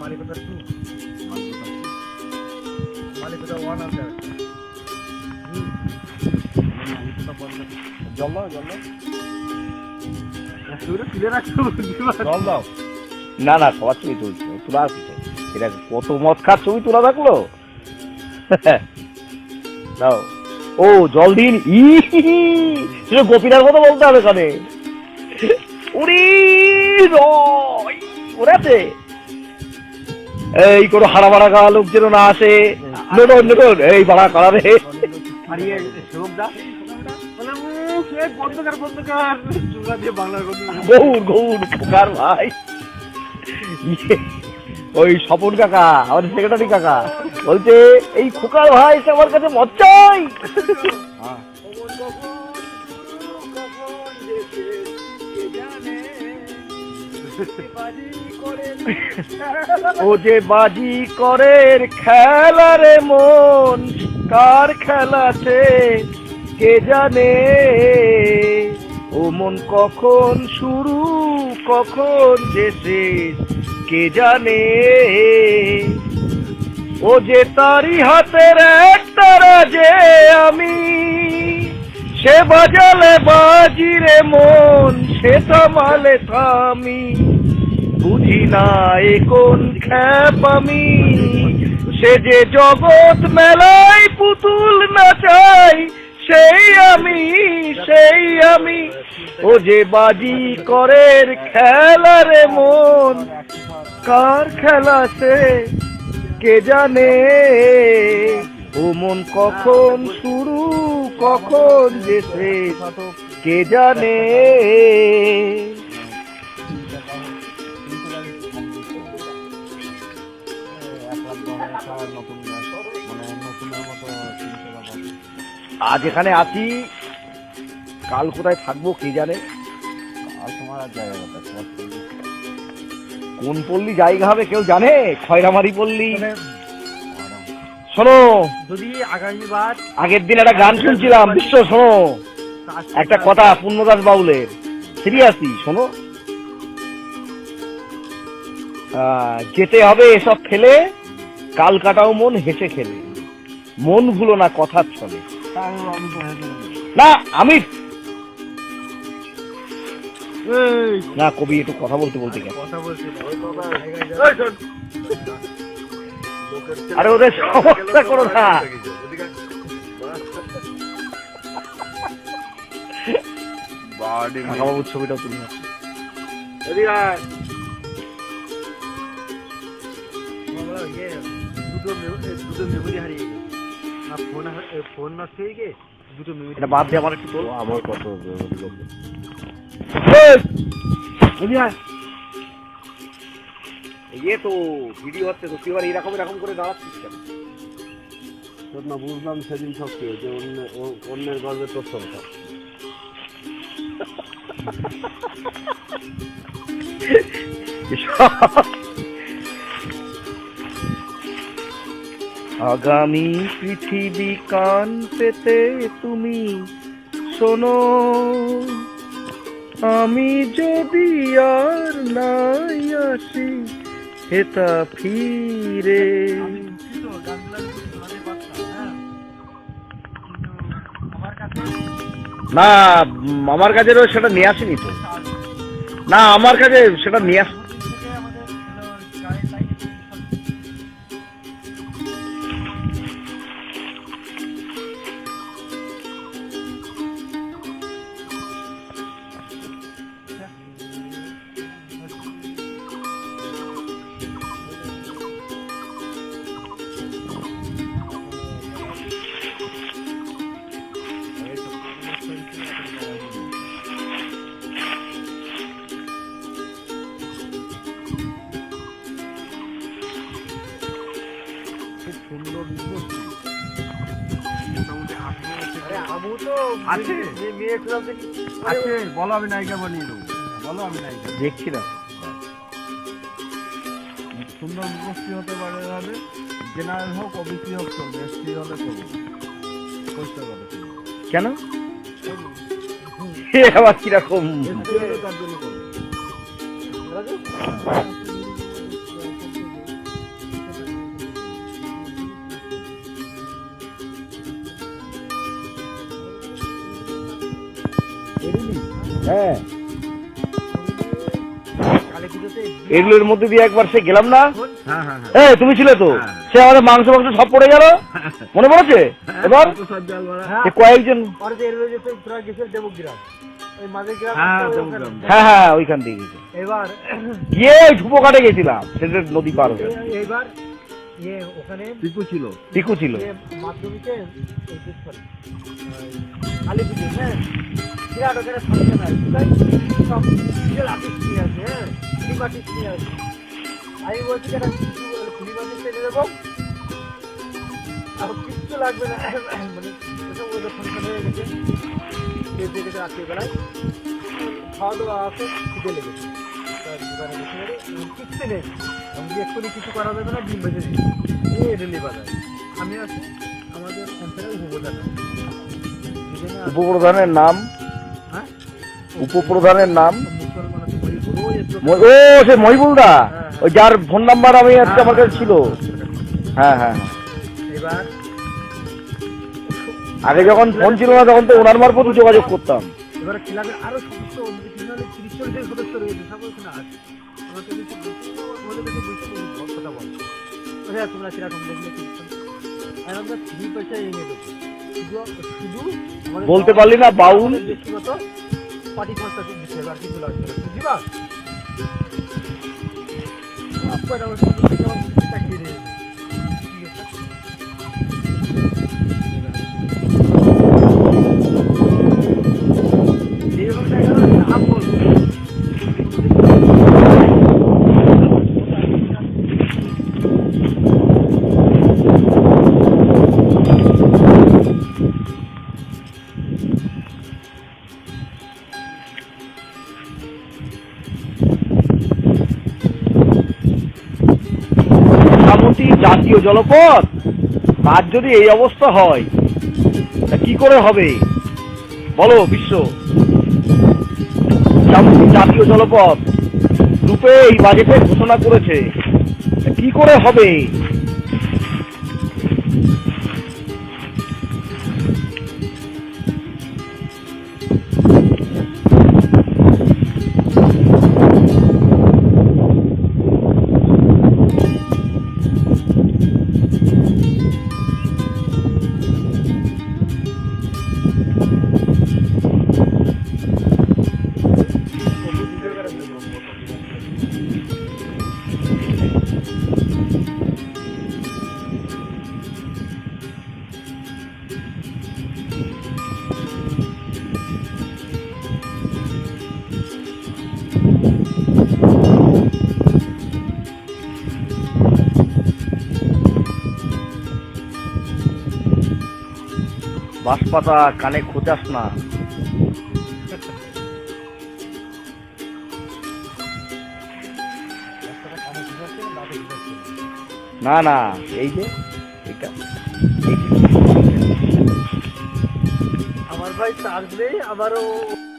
মালিকতা two মালিকতা one আছে। জল দাও জল দাও না না, সবার ছবি তোলা আছে এটা কত ছবি তোলা থাকল? দাও। ও, জল দিন। ই গোপীনার কথা বলতে হবে কানে। উড়ি ওরাতে এই কোনো হারা মারা গাওয়া লোক যেন না আসে। লোটন লোটন এই বাড়া করা রে? সে কর কর কর। গৌর গৌর খোকার ভাই। ইয়ে, ওই স্বপন কাকা আমাদের সেক্রেটারি কাকা বলছে এই খোকার ভাই এসে আমার কাছে মদ চাই। ও যে বাজি করের খেলা রে মন, কার খেলাতে কে জানে? ও মন কখন শুরু, কখন যে শেষ, কে জানে? ও যে তারি হাতের একতারা যে আমি, সে বাজালে বাজি রে মন সে থামালে থামি। বুঝি না এ কোন খ্যাপ আমি। সে যে জগৎ মেলায় পুতুল না চাই সেই আমি সেই আমি। ও যে বাজি করের খেলা রে মন, কার খেলা সে, কে জানে? ও মন কখন শুরু কখন যে শেষ কে জানে? আজ এখানে আছি। কাল কোথায় থাকব কে জানে। কোন পল্লী জায়গা হবে কেউ জানে? খয়রামারি পল্লী। শোনো। যদি আগামীবার আগের দিন একটা গান শুনছিলাম বিশ্ব শোনো। একটা কথা পূর্ণদাস বাউলের। সিরিয়াসলি শোনো। যেতে হবে এসব ফেলে কাল কাটাও মন হেসে খেলে। মন ভুলো না কথার ছলে। না আমি না কবি একটু কথা বলতে বলতে গেছে। কথা। আরে ওদের সমস্যা করো না। বাড়ি কাকাবাবুর তুলে ইয়ে, ফোন ফোন নষ্ট হয়ে গিয়ে দুটো মেমোরি বাদ দিয়ে আমার একটু আমার কত ইয়ে তো ভিডিও হচ্ছে তো তুই এবার এরকম এরকম করে দাঁড়াচ্ছিস কেন? তোর না বুঝলাম সেদিন শক্তি যে অন্য অন্যের গর্বে তোর সংসার আগামী পৃথিবী কান পেতে তুমি শোনো আমি যদি আর নাই আসি হেতা ফিরে। না উম, আমার কাছে সেটা নিয়ে আসেনি তো। না আমার কাছে সেটা নিয়ে আস আছে। বলো আমি নায়িকা বানিয়ে দেবো। বলো আমি নায়িকা। দেখছি না। সুন্দর উপস্থিত হতে পারে হবে জেনারেল হোক ওবিসি হোক চলবে। হলে পরিষ্কার কেন? আবার কীরকম? তার জন্য করবে হ্যাঁ। এগুলোর মধ্যে দিয়ে একবার সে গেলাম না? হ্যাঁ হ্যাঁ হ্যাঁ। তুমি ছিলে তো? হ্যাঁ। সে আমাদের মাংস মাংস সব পড়ে গেল? মনে পড়েছে? এবার? কয়েকজন হ্যাঁ। হ্যাঁ ওইখান থেকে এবার গিয়ে ধুপো কাটে গেছিলাম সেটা নদী পার হয়ে। এ- এইবার ইয়ে ওখানে টিকু ছিল। টিকু ছিল। মাধ্যমিকে কালী পুজো হ্যাঁ? বিরাট ওখানে ফাংশন আছে সব ডিজেল আর্টিস্ট নিয়ে আছে হ্যাঁ? ফিল্ম আর্টিস্ট নিয়ে আছে। আমি বলছি কেন ফিল্ম আর্টিস্ট এনে দেবো? আর কিচ্ছু লাগবে না। মানে এসব ওদের ফাংশন হয়ে গেছে রাত্রিবেলায়। খাওয়া দাওয়া আছে খিদে লেগেছে। দোকানে বসে কিচ্ছু নেই আমি এক্ষুনি কিছু করা যাবে না ডিম বেঁচে দিই এই রেলি বাজার আমি আছি আমাদের সেন্টারে উপপ্রধান উপপ্রধানের নাম? হ্যাঁ? উপপ্রধানের নাম? ও সে মহিবুলদা? ওই যার ফোন নাম্বার আমি আজকে আমার কাছে ছিল। হ্যাঁ। হ্যাঁ হ্যাঁ। এবার আগে যখন ফোন ছিল না তখন তো ওনার মারফত যোগাযোগ করতাম। এবার ক্লাবের আরও সদস্য হাজার তিরিশ চল্লিশ সদস্য রয়েছে সকল ওখানে আছে। আমাকে আমাদের কাছে বুঝতে কথা বল। হ্যাঁ তোমরা সেরকম দেখলে কি আর আমরা ফ্রি পয়সা এনে দেবো। শুধু শুধু বলতে পারলি না, বাউল? ব্যক্তিগত পার্টি খরচা দিতে হবে আর কিছু লাগবে বুঝলি বা? জাতীয় জলপথ তার যদি এই অবস্থা হয়, তা কি করে হবে? বলো, বিশ্ব। জাতীয় জলপথ রূপে এই বাজেটে ঘোষণা করেছে। কি করে হবে? বাঁশপাতা কানে খোঁচাস না। না না এই যে এটা আমার ভাই নেই আবারও